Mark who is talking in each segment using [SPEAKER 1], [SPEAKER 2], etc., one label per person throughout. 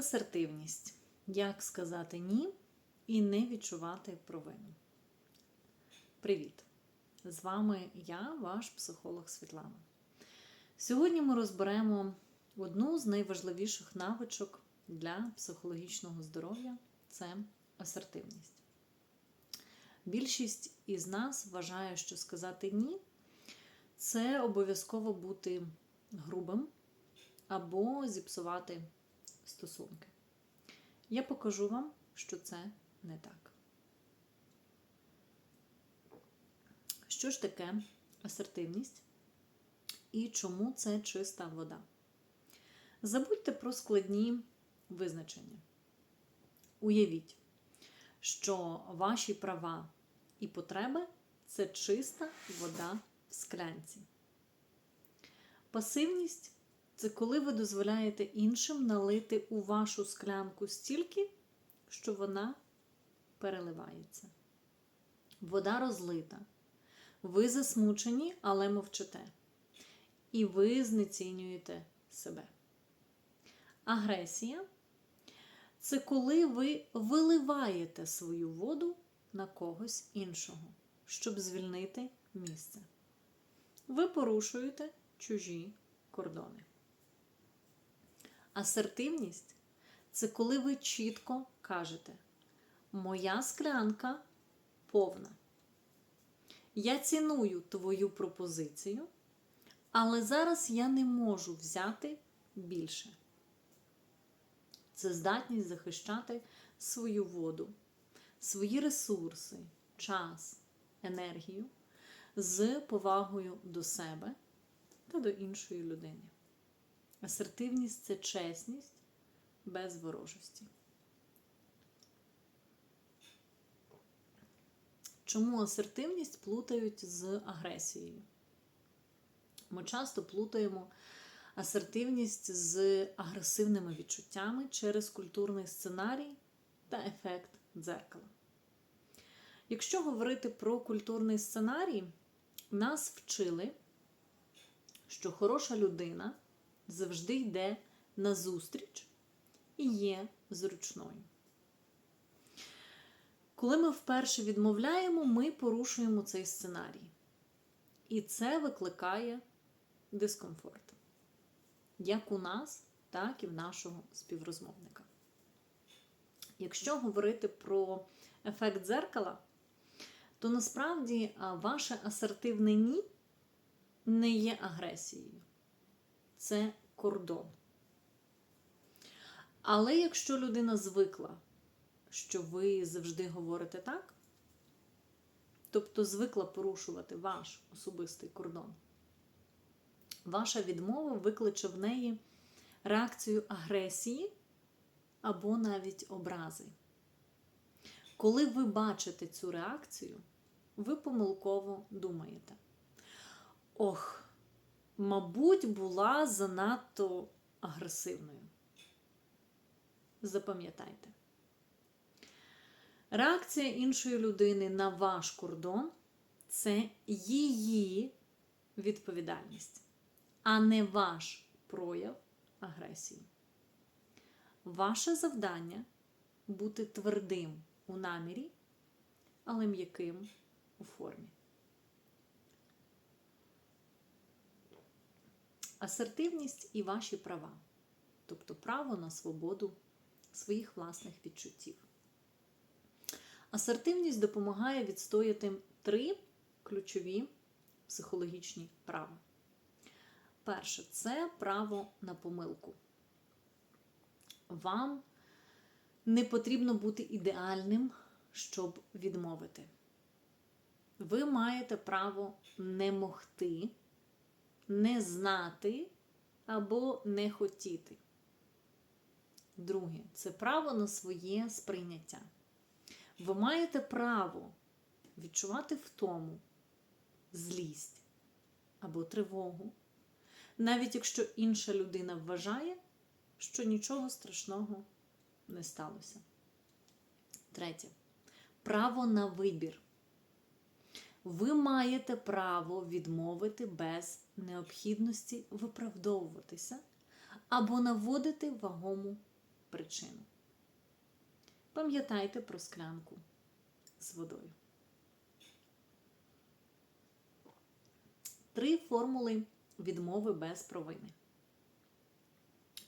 [SPEAKER 1] Асертивність. Як сказати ні і не відчувати провину. Привіт! З вами я, ваш психолог Світлана. Сьогодні ми розберемо одну з найважливіших навичок для психологічного здоров'я це асертивність. Більшість із нас вважає, що сказати ні це обов'язково бути грубим або зіпсувати стосунки. Я покажу вам, що це не так. Що ж таке асертивність і чому це чиста вода? Забудьте про складні визначення. Уявіть, що ваші права і потреби це чиста вода в склянці. Пасивність це коли ви дозволяєте іншим налити у вашу склянку стільки, що вона переливається. Вода розлита. Ви засмучені, але мовчите. І ви знецінюєте себе. Агресія це коли ви виливаєте свою воду на когось іншого, щоб звільнити місце. Ви порушуєте чужі кордони. Асертивність це коли ви чітко кажете: Моя склянка повна. Я ціную твою пропозицію, але зараз я не можу взяти більше. Це здатність захищати свою воду, свої ресурси, час, енергію з повагою до себе та до іншої людини. Асертивність це чесність без ворожості. Чому асертивність плутають з агресією? Ми часто плутаємо асертивність з агресивними відчуттями через культурний сценарій та ефект дзеркала. Якщо говорити про культурний сценарій, нас вчили, що хороша людина завжди йде назустріч і є зручною. Коли ми вперше відмовляємо, ми порушуємо цей сценарій. І це викликає дискомфорт. Як у нас, так і в нашого співрозмовника. Якщо говорити про ефект дзеркала, то насправді ваше асертивне ні не є агресією. Це кордон. Але якщо людина звикла, що ви завжди говорите так, тобто звикла порушувати ваш особистий кордон, ваша відмова викличе в неї реакцію агресії або навіть образи. Коли ви бачите цю реакцію, ви помилково думаєте: ох, мабуть, була занадто агресивною. Запам'ятайте. Реакція іншої людини на ваш кордон це її відповідальність, а не ваш прояв агресії. Ваше завдання бути твердим у намірі, але м'яким у формі. Асертивність і ваші права, тобто право на свободу своїх власних відчуттів. Асертивність допомагає відстояти три ключові психологічні права. Перше це право на помилку. Вам не потрібно бути ідеальним, щоб відмовити. Ви маєте право не могти, не знати або не хотіти. Друге це право на своє сприйняття. Ви маєте право відчувати втому, злість або тривогу, навіть якщо інша людина вважає, що нічого страшного не сталося. Третє. Право на вибір. Ви маєте право відмовити без необхідності виправдовуватися або наводити вагому причину. Пам'ятайте про склянку з водою. Три формули відмови без провини.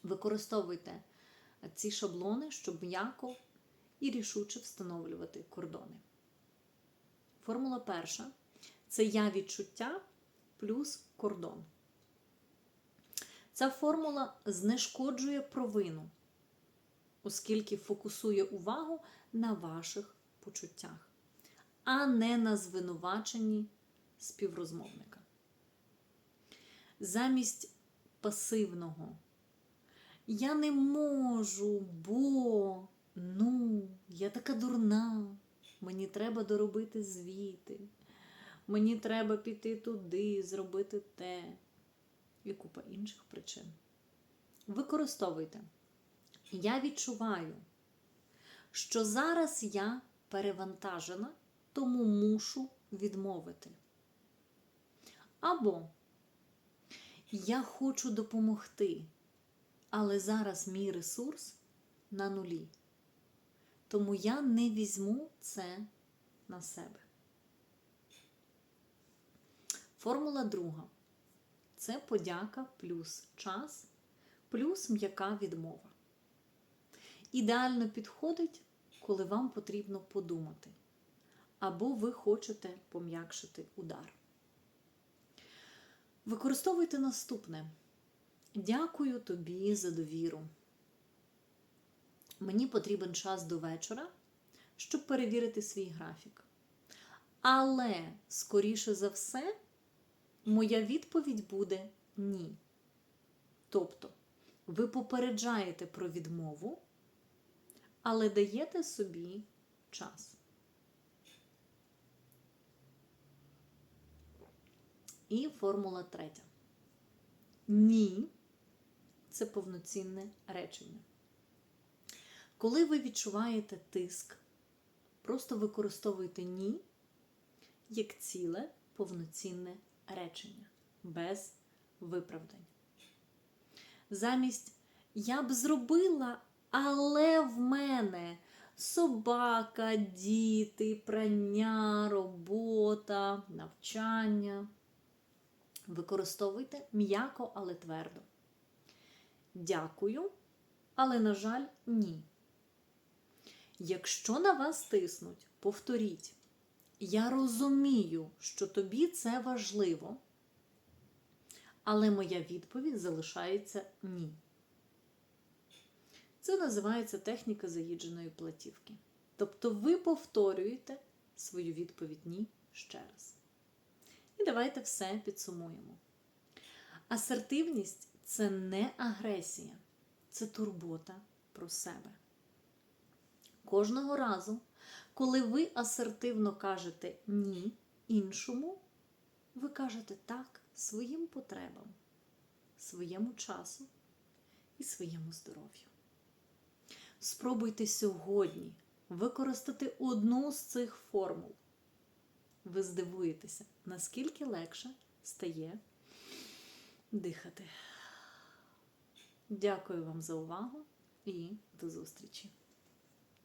[SPEAKER 1] Використовуйте ці шаблони, щоб м'яко і рішуче встановлювати кордони. Формула перша це я відчуття плюс кордон. Ця формула знешкоджує провину, оскільки фокусує увагу на ваших почуттях, а не на звинуваченні співрозмовника. Замість пасивного я не можу, бо ну, я така дурна, мені треба доробити звіти, мені треба піти туди, зробити те і купа інших причин. Використовуйте. Я відчуваю, що зараз я перевантажена, тому мушу відмовити. Або я хочу допомогти, але зараз мій ресурс на нулі. Тому я не візьму це на себе. Формула друга це подяка плюс час, плюс м'яка відмова. Ідеально підходить, коли вам потрібно подумати, або ви хочете пом'якшити удар. Використовуйте наступне. Дякую тобі за довіру. Мені потрібен час до вечора, щоб перевірити свій графік. Але, скоріше за все, моя відповідь буде ні. Тобто, ви попереджаєте про відмову, але даєте собі час. І формула третя. Ні це повноцінне речення. Коли ви відчуваєте тиск, просто використовуйте ні як ціле повноцінне речення без виправдань. Замість я б зробила, але в мене собака, діти, прання, робота, навчання. Використовуйте м'яко, але твердо. Дякую, але, на жаль, ні. Якщо на вас тиснуть, повторіть. Я розумію, що тобі це важливо, але моя відповідь залишається ні. Це називається техніка заїдженої платівки. Тобто ви повторюєте свою відповідь ні ще раз. І давайте все підсумуємо. Асертивність це не агресія, це турбота про себе. Кожного разу, коли ви асертивно кажете ні іншому, ви кажете так своїм потребам, своєму часу і своєму здоров'ю. Спробуйте сьогодні використати одну з цих формул. Ви здивуєтеся, наскільки легше стає дихати. Дякую вам за увагу і до зустрічі!